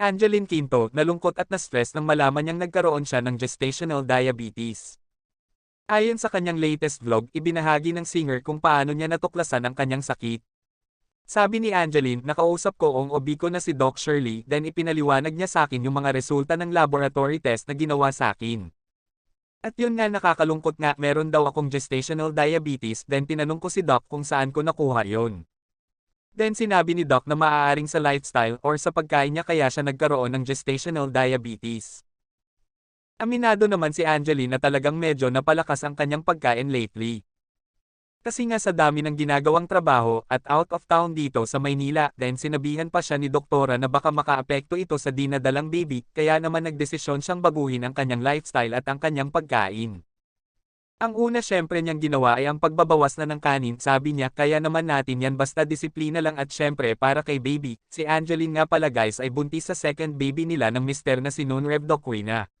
Angeline Quinto, nalungkot at na-stress nang malaman niyang nagkaroon siya ng gestational diabetes. Ayon sa kanyang latest vlog, ibinahagi ng singer kung paano niya natuklasan ang kanyang sakit. Sabi ni Angeline, nakausap ko ang obi ko na si Doc Shirley, then ipinaliwanag niya sa akin yung mga resulta ng laboratory test na ginawa sa akin. At yun nga nakakalungkot nga, meron daw akong gestational diabetes, then tinanong ko si Doc kung saan ko nakuha yon. Then sinabi ni Doc na maaaring sa lifestyle or sa pagkain niya kaya siya nagkaroon ng gestational diabetes. Aminado naman si Angeline na talagang medyo napalakas ang kanyang pagkain lately. Kasi nga sa dami ng ginagawang trabaho at out of town dito sa Maynila, then sinabihan pa siya ni doktora na baka makaapekto ito sa dinadalang baby, kaya naman nagdesisyon siyang baguhin ang kanyang lifestyle at ang kanyang pagkain. Ang una syempre niyang ginawa ay ang pagbabawas na ng kanin, sabi niya kaya naman natin yan basta disiplina lang at syempre para kay baby, si Angeline nga pala guys ay buntis sa second baby nila ng mister na si Noon Rev Doquina.